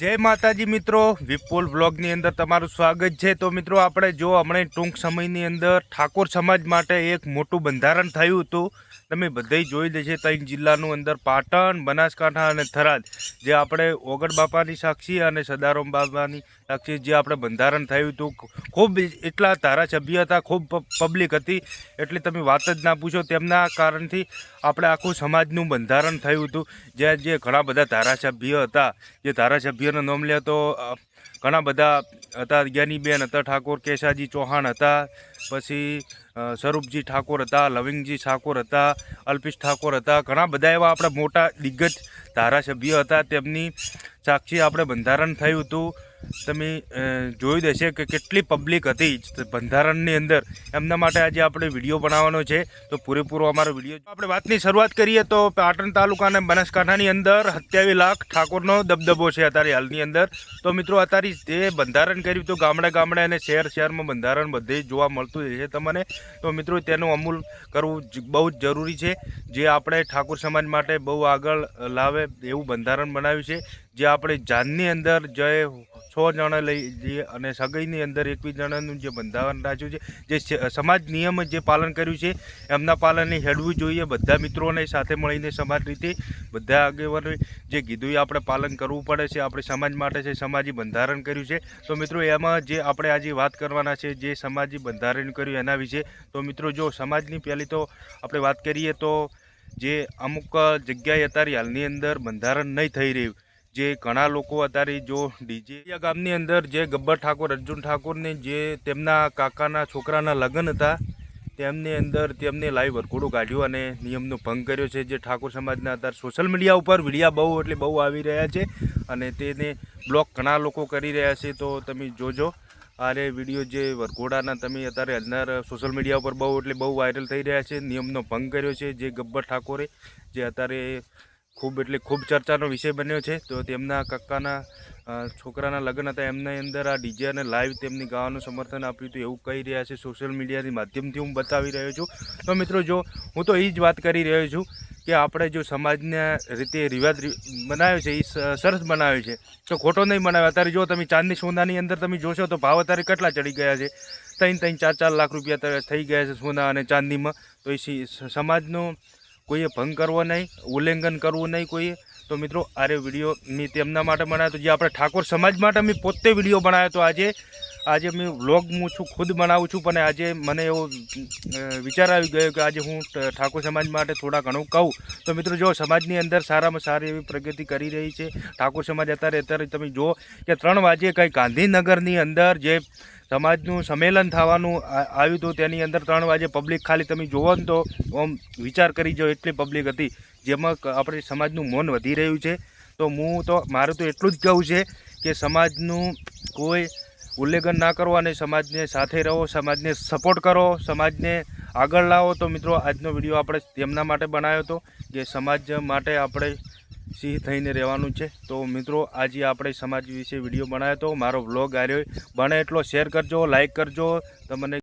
જય માતાજી મિત્રો, વિપુલ બ્લોગની અંદર તમારું સ્વાગત છે. તો મિત્રો, આપણે જો હમણાં ટૂંક સમયની અંદર ઠાકોર સમાજ માટે એક મોટું બંધારણ થયું હતું. તમે બધાય જોઈ લેશે ત્રણ જિલ્લાનું અંદર પાટણ, બનાસકાંઠા અને થરાદ, જે આપણે ઓગણ બાપાની સાક્ષી અને સદારામ બાબાની સાક્ષી જે આપણે બંધારણ થયું હતું. ખૂબ એટલા ધારાસભ્ય હતા, ખૂબ પબ્લિક હતી. એટલે તમે વાત જ ના પૂછો, તેમના કારણથી આપણે આખું સમાજનું બંધારણ થયું હતું. જ્યાં જે ઘણા બધા ધારાસભ્ય હતા, જે ધારાસભ્યનો નામ લે તો ઘણા બધા હતા, જ્ઞાનીબેન હતા, ઠાકોર કેશાજી ચૌહાણ હતા, પછી સ્વરૂપજી ઠાકોર હતા, લવિંગજી ઠાકોર હતા, અલ્પેશ ઠાકોર હતા, ઘણા બધા એવા આપણા મોટા દિગ્ગજ ધારાસભ્ય હતા. તેમની સાક્ષી આપણે બંધારણ થયું હતું. તમે જોયું દેશે કે કેટલી પબ્લિક હતી બંધારણની અંદર. એમના માટે આજે આપણે વીડિયો બનાવવાનો છે. તો પૂરેપૂરો અમારો વીડિયો આપણે વાતની શરૂઆત કરીએ તો પાટણ તાલુકા અને બનાસકાંઠાની અંદર સત્યાવીસ લાખ ઠાકોરનો દબદબો છે અત્યારે હાલની અંદર. તો મિત્રો, અત્યારે જે બંધારણ કર્યું તો ગામડે ગામડે અને શહેર શહેરમાં બંધારણ બધે જોવા મળતું છે તમને. તો મિત્રો, તેનું અમૂલ કરવું બહુ જ જરૂરી છે. જે આપણે ઠાકોર સમાજ માટે બહુ આગળ લાવે એવું બંધારણ બનાવ્યું છે. જે આપણે જાનની અંદર જે છ જણા લઈ જઈએ અને સગાઈની અંદર એકવીસ જણાનું જે બંધારણ રાખ્યું છે, જે સમાજ નિયમ જે પાલન કર્યું છે, એમના પાલનને હેડવું જોઈએ. બધા મિત્રોને સાથે મળીને સમાજ રીતે બધા આગેવાનો જે કીધું એ આપણે પાલન કરવું પડે છે. આપણે સમાજ માટે છે સમાજી બંધારણ કર્યું છે. તો મિત્રો એમાં જે આપણે આજે વાત કરવાના છે, જે સમાજી બંધારણ કર્યું એના વિશે. તો મિત્રો જો સમાજની પહેલી તો આપણે વાત કરીએ તો જે અમુક જગ્યાએ અત્યારે હાલની અંદર બંધારણ નહીં થઈ રહ્યું. જે ઘણા લોકો અત્યારે જો ડીજે ગામની અંદર જે ગબ્બર ઠાકોર, અર્જુન ઠાકોરને જે તેમના કાકાના છોકરાના લગ્ન હતા, તેમની અંદર તેમને લાઈવ વરઘોડો કાઢ્યો અને નિયમનો ભંગ કર્યો છે જે ઠાકોર સમાજના અત્યારે સોશિયલ મીડિયા ઉપર વિડીયા બહુ એટલે બહુ આવી રહ્યા છે અને તેને બ્લોક ઘણા લોકો કરી રહ્યા છે તો તમે જોજો. આરે વીડિયો જે વરઘોડાના તમે અત્યારે અંદર સોશિયલ મીડિયા ઉપર બહુ એટલે બહુ વાયરલ થઈ રહ્યા છે, નિયમનો ભંગ કર્યો છે જે ગબ્બર ઠાકોરે જે અત્યારે ખૂબ એટલે ખૂબ ચર્ચાનો વિષય બન્યો છે. તો તેમના કક્કાના છોકરાના લગ્ન હતા. એમના અંદર આ ડીજે અને લાઈવ તેમની ગાવાનું સમર્થન આપ્યું હતું. એવું કહી રહ્યા છે સોશિયલ મીડિયાની માધ્યમથી હું બતાવી રહ્યો છું. તો મિત્રો જો, હું તો એ જ વાત કરી રહ્યો છું કે આપણે જો સમાજના રીતે રિવાજ બનાવ્યો છે એ સરસ બનાવ્યો છે. તો ખોટો નહીં બનાવ્યો અત્યારે જો તમે ચાંદની સોનાની અંદર તમે જોશો તો ભાવ અત્યારે કેટલા ચડી ગયા છે? ત્રણ ત્રણ, ચાર ચાર લાખ રૂપિયા થઈ ગયા છે સોના અને ચાંદીમાં તો એ સમાજનો કોઈએ ભંગ કરવો નહીં, ઉલ્લંઘન કરવું નહીં કોઈએ. તો મિત્રો આરે વીડિયો મેં તેમના માટે બનાવ્યો તો જે આપણે ઠાકોર સમાજ માટે મેં પોતે વીડિયો બનાવ્યો તો આજે આજે મેં વ્લોગ હું છું, ખુદ બનાવું છું, પણ આજે મને એવો વિચાર આવી ગયો કે આજે હું ઠાકોર સમાજ માટે થોડા ઘણું કહું. તો મિત્રો, જો સમાજની અંદર સારામાં સારી એવી પ્રગતિ કરી રહી છે, ઠાકોર સમાજ અત્યારે અત્યારે તમે જુઓ કે ત્રણ વાગે કંઈ ગાંધીનગરની અંદર જે સમાજનું સંમેલન થવાનું આવ્યું હતું. તેની અંદર ત્રણ વાગે પબ્લિક ખાલી તમે જુઓ ને તો આમ વિચાર કરી જાઓ એટલી પબ્લિક હતી, જેમાં આપણે સમાજનું મૌન વધી રહ્યું છે. તો હું તો, મારું તો એટલું જ કહેવું છે કે સમાજનું કોઈ ઉલ્લેખન ના કરો અને સમાજને સાથે રહો, સમાજને સપોર્ટ કરો, સમાજને આગળ લાવો. તો મિત્રો, આજનો વીડિયો આપણે તેમના માટે બનાવ્યો હતો કે સમાજ માટે આપણે સિંહ થઈને રહેવાનું છે. તો મિત્રો, આજે આપણે સમાજ વિશે વીડિયો બનાવ્યો હતો. મારો વ્લોગ આવ્યો બને એટલો શેર કરજો લાઇક કરજો. તમને